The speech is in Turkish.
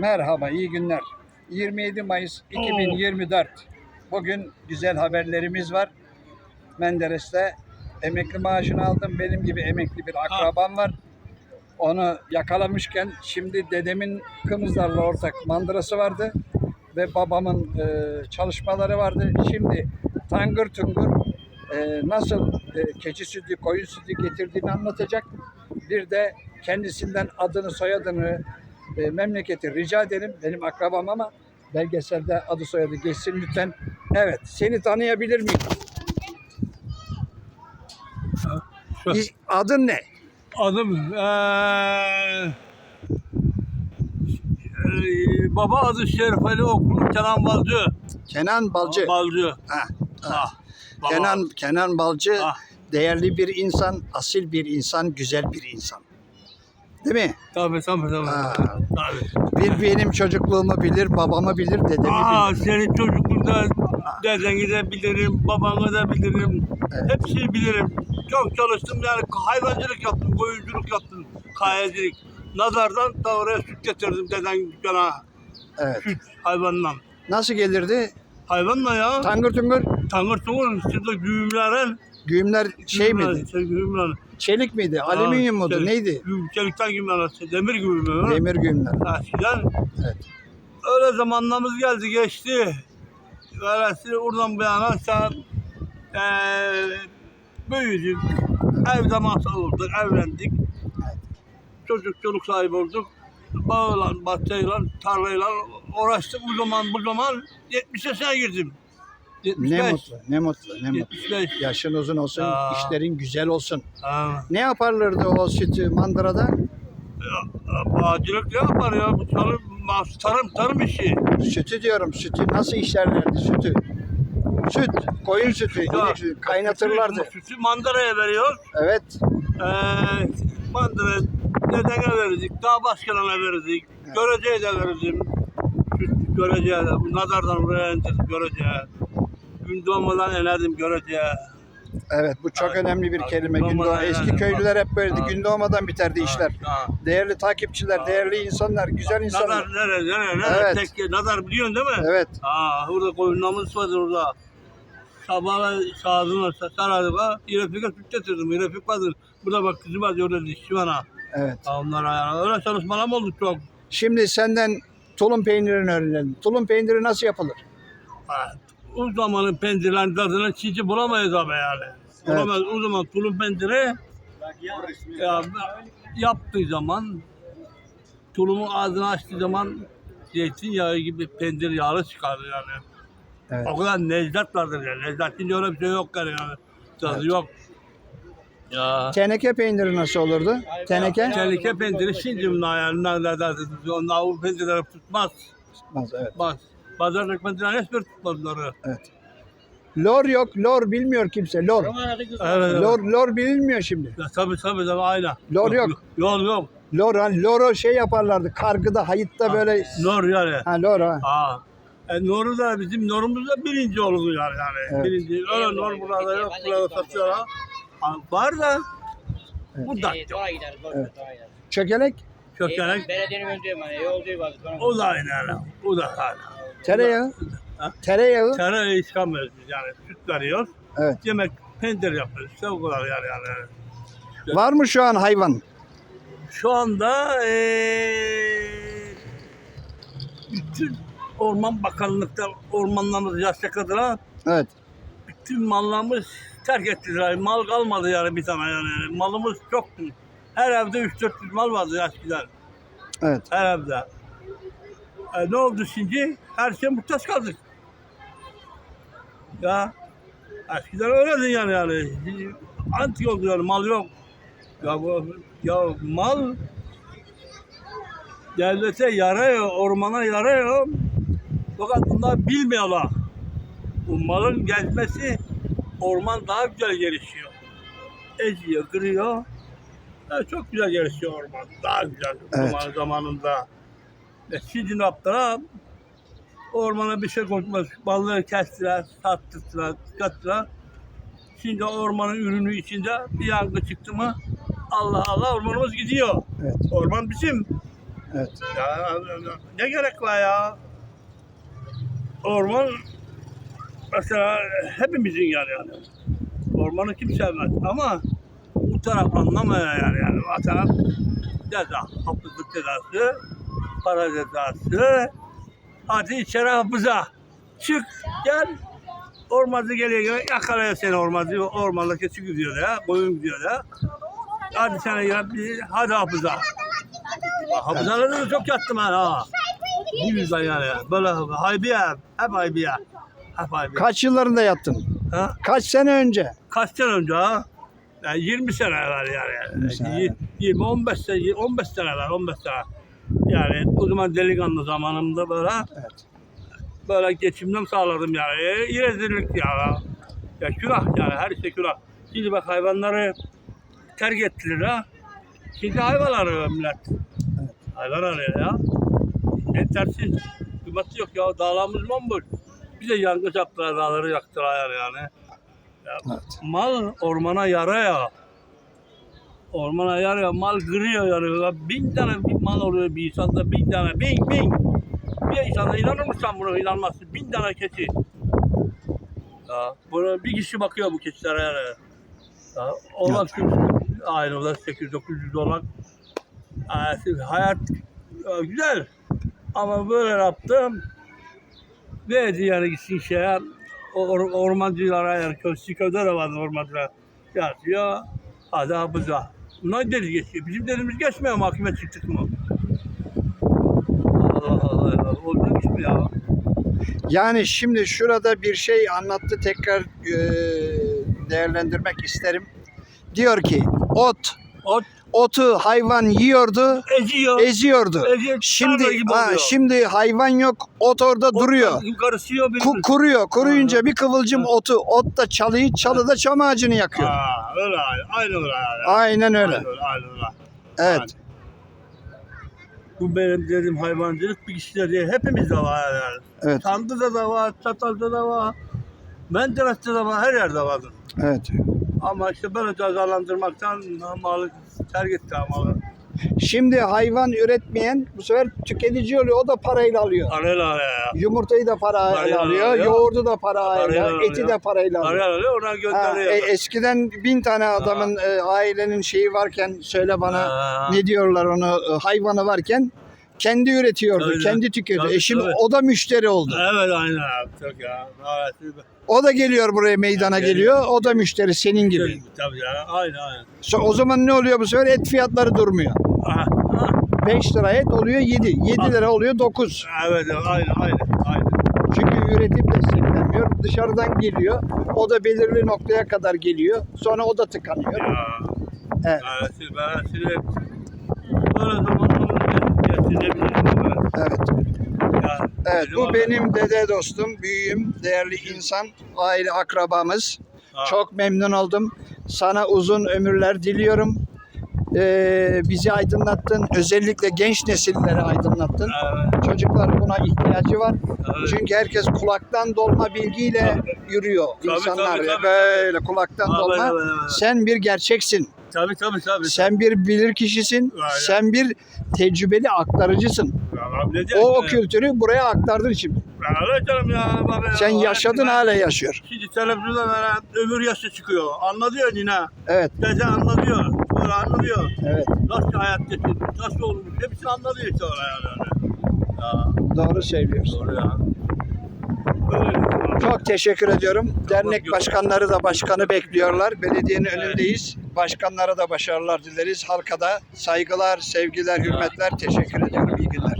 Merhaba, iyi günler. 27 Mayıs 2024. Bugün güzel haberlerimiz var. Menderes'te emekli maaşını aldım. Benim gibi emekli bir akrabam var. Onu yakalamışken şimdi dedemin Kımızlarla ortak mandırası vardı ve babamın e, çalışmaları vardı. Şimdi tangır tungur e, nasıl e, keçi sütü, koyun sütü getirdiğini anlatacak. Bir de kendisinden adını, soyadını, e, memleketi rica ederim. Benim akrabam ama belgeselde adı soyadı geçsin lütfen. Evet, seni tanıyabilir miyim? Şu- Adın ne? Adım eee eee, baba adı Şerif Ali Okulu Kenan Balcı. Kenan Balcı. Balcı. Ha, Ah, baba. Kenan Kenan Balcı Ah. değerli bir insan, asil bir insan, güzel bir insan. Değil mi? Tabii tabii tabii. Ha. tabii. Bir benim çocukluğumu bilir, babamı bilir, dedemi Aa, bilir. senin çocukluğunda dedeni de bilirim, babanı da bilirim. Evet. Hepsini bilirim. Çok çalıştım yani hayvancılık yaptım, koyunculuk yaptım, kayacılık. Nazardan da oraya süt getirdim deden dükkana. Evet. Süt hayvanla. Nasıl gelirdi? Hayvanla ya. Tangır tungur Tangır tungur şurada güğümlerin. Güğümler şey miydi? Şey, güğümler. Çelik miydi? Alüminyum muydu? çelik. Neydi? Güğüm, çelikten güğümler. Demir güğümler. Demir güğümler. Eskiden Evet. öyle zamanlarımız geldi geçti. Böylesi oradan bu yana sen eee büyüdük. Evde masal olduk, evlendik. Çocuk çoluk sahibi olduk. Bağla, bahçeyle, tarlayla uğraştık bu zaman bu zaman 70 yaşına girdim. 75. Ne mutlu, ne mutlu, ne mutlu. 75. Yaşın uzun olsun, Ya. işlerin güzel olsun. Ha. Ne yaparlardı o sütü mandırada? Bağcılık ne yapar ya? Bu tarım, tarım, tarım işi. Sütü diyorum, sütü nasıl işlerlerdi sütü? Süt, koyun sütü, inek sütü, kaynatırlardı. Sütü, sütü mandaraya veriyor. Evet, Ee, mandıra dedene verirdik, dağ başkanına verirdik. Evet. Göreceğe de verirdim. Süt göreceğe de, nazardan buraya indirdim göreceğe. Gün doğmadan inerdim göreceğe. evet bu çok Evet. önemli bir Evet. kelime. Gün Normal doğ- eski köylüler hep böyleydi. Evet. Gün doğmadan biterdi işler. Ha. Değerli takipçiler, değerli insanlar, güzel insanlar. Nazar nere, nere, nere? Evet. Tek, nazar biliyorsun değil mi? Evet, Ha, orada koyunlarımız vardı orada. Sabah sağdığına sarardık ha. İrefika süt getirdim. İrefik vardı. Burada bak kızım var orada dişçi bana. evet. Ha, Onlara. Öyle çalışmalarım oldu çok. Şimdi senden tulum peynirini öğrenelim. Tulum peyniri nasıl yapılır? Ha, O zamanın pendirenin tadını çiğci bulamayız abi yani. Evet. Bulamayız. O zaman tulum pendire ya, yaptığı zaman tulumun ağzını açtığı zaman zeytinyağı gibi pendir yağı çıkardı yani. Evet. O kadar lezzet vardır yani. Lezzetin öyle bir şey yok yani. Tadı Evet. yok. Ya. Teneke peyniri nasıl olurdu? Teneke? Tehlike pendiri şimdi bunlar yani. Nerede Onlar Avrupa pendireleri tutmaz. Tutmaz, evet. Tutmaz. Pazardaki pendireler hiçbir tutmaz onları. Lor yok, lor bilmiyor kimse. Lor. Evet. Lor, lor bilinmiyor şimdi. Ya, tabii tabii tabii aynen. Lor yok. Yok yok. Lor, hani loro şey yaparlardı. Kargıda, hayıtta böyle. Nor yani. Ha lor ha. Ha. E, Nor'u da bizim Nor'umuz da birinci oldu yani. yani. Evet. Birinci. Öyle Nor burada yok. Burada satıyor ha. Ha, Var da Evet. bu da doğru, Evet. Çökelek, kökenek. Belediyenin önce bana vardı. sonra- O da aynı. O da aynı. Tereyağı. Ha? Tereyağı. Tereyağı çıkamıyoruz biz yani. Süt veriyor. Evet. Yemek peynir yapıyoruz. İşte o kadar yani. yani. Var mı şu an hayvan? Şu anda eee bütün Orman Bakanlık'ta ormanlarımız yaşadılar. Evet. Bütün mallarımız terk ettiler. Mal kalmadı yani bir tane yani. Malımız çoktu. Her evde 3-400 mal vardı eskiden. Evet. Her evde. E, ne oldu şimdi? Her şey muhtaç kaldık. Ya eskiden öyleydi yani yani. Antik oldu yani mal yok. Ya bu ya mal devlete yarıyor, ormana yarıyor. Fakat bunlar bilmiyorlar. Bu malın gelmesi orman daha güzel gelişiyor. Eziyor, kırıyor. Ya çok güzel gelişiyor orman. Daha güzel Evet. zaman zamanında. Şimdi ne yaptılar? Ormana bir şey koymuş. Balları kestiler, sattılar, kattılar. Şimdi ormanın ürünü içinde bir yangın çıktı mı Allah Allah ormanımız gidiyor. Evet. Orman bizim. Evet. Ya, ne gerek var ya? Orman mesela hepimizin yani yani. Ormanı kim sevmez ama bu taraf anlamıyor yani. yani. O taraf ceza, hapızlık cezası, para cezası. Hadi içeri hapıza. Çık gel. Ormazı geliyor geliyor yakalıyor seni ormazı. Ormanda keçi gidiyor ya, koyun gidiyor ya. Hadi sana gel bir hadi hapıza. Hapızlarda da çok yattım ben ha. Bu yüzden yani. Böyle haybiye, hep haybiye. Hep haybiye. Kaç yıllarında yattın? Ha? Kaç sene önce? Kaç sene önce ha? Yani 20 sene evvel yani. 20 sene Y- 20, 15 sene, 15 sene evvel, 15 sene. Yani o zaman delikanlı zamanımda böyle Evet. böyle geçimden sağladım yani. E, rezillik ya. Ya günah yani her şey günah. Şimdi bak hayvanları terk ettiler ha. Şimdi hayvan arıyor millet. Hayvan arıyor ya. Yetersiz. Kıymeti yok ya. Dağlarımız bomboş. Bize yangın yaptılar, dağları yaktılar yani. Ya, Evet. Mal ormana yarıyor. Ormana yarıyor, mal kırıyor yani. Ya Bin tane bir mal oluyor bir insanda, bin tane, bin, bin. Bir insanda inanır mısın buna, inanmazsın. Bin tane keçi. Ya, buna bir kişi bakıyor bu keçilere yani. Ya, şu, aynı olan 800-900 dolar. Ya, şimdi hayat ya, güzel. Ama böyle yaptım. Verdi yani gitsin şeye. Or, ormancılara yani köşkü köyde de vardı ormancılar. Yatıyor. Hadi hapıza. Bunlar deli geçiyor. Bizim delimiz geçmiyor mahkeme çıktık mı? Allah Allah Allah. Olacak iş mi ya? Yani şimdi şurada bir şey anlattı tekrar e, değerlendirmek isterim. Diyor ki ot Ot otu hayvan yiyordu, eziyor. eziyordu. Eziyor, Şimdi tarla gibi ha, oluyor. şimdi hayvan yok, ot orada duruyor. Karışıyor Ku- kuruyor. Kuruyunca bir kıvılcım otu, ot da çalıyı, çalı da çam ağacını yakıyor. Ha, öyle aynı. Aynı öyle yani. Aynen öyle. Aynı öyle, aynı öyle. Evet. Bu benim dediğim hayvancılık bir kişide değil. Hepimizde var yani. Evet. Tanrı'da da var, Çatal'da da var. Menderes'te de var, her yerde vardır. Evet. Ama işte böyle cezalandırmaktan malı terk etti malı. Şimdi hayvan üretmeyen bu sefer tüketici oluyor. O da parayla alıyor. Parayla alıyor. Yumurtayı da parayla Parayla alıyor, alıyor. yoğurdu da parayla, Parayla eti alıyor. de parayla alıyor. Parayla alıyor, ona Ha, gönderiyor. e, eskiden bin tane adamın e, ailenin şeyi varken söyle bana Ha. ne diyorlar onu e, hayvanı varken kendi üretiyordu, Öyle. kendi tüketiyordu. Tabii, E şimdi tabii. o da müşteri oldu. Evet abi. Çok ya. Evet. O da geliyor buraya meydana Evet, geliyor. O da müşteri senin gibi. Tabii ya. Aynen aynen. So- O zaman ne oluyor bu sefer? Et fiyatları durmuyor. Aha. aha. 5 lira et oluyor 7. 7 lira oluyor 9. Evet aynen aynen. aynen. Çünkü üretim desteklenmiyor. Dışarıdan geliyor. O da belirli noktaya kadar geliyor. Sonra o da tıkanıyor. Ya. Evet. Evet. Ben şimdi böyle geçirebilirim. Evet. Ya, Evet bu abi- benim dede dostum, büyüğüm, değerli insan, aile akrabamız. Ha. Çok memnun oldum. Sana uzun ömürler diliyorum. Ee, bizi aydınlattın. Özellikle genç nesilleri aydınlattın. Evet. Çocuklar buna ihtiyacı var. Evet. Çünkü herkes kulaktan dolma bilgiyle yürüyor. Tabii, İnsanlar tabii, tabii. böyle kulaktan Tabii, dolma. evet, evet. Sen bir gerçeksin. Tabii tabii tabii. Sen bir bilir kişisin. Aynen. Sen bir tecrübeli aktarıcısın. Abi ne O, o kültürü buraya aktardın şimdi. Öyle canım ya. Ya. Sen yaşadın Ben- hala yaşıyor. Şimdi televizyonda böyle ömür yaşı çıkıyor. Anlatıyor yine. Evet, Dede anlatıyor. Böyle anlatıyor. evet. Nasıl hayat geçirmiş, nasıl olmuş. Hepsini anlatıyor işte oraya yani. Ya Doğru söylüyorsun. doğru ya. Böyle. Çok teşekkür ediyorum. Dernek başkanları da başkanı bekliyorlar. Belediyenin önündeyiz. Başkanlara da başarılar dileriz. Halka da saygılar, sevgiler, hürmetler. Teşekkür ediyorum. İyi günler.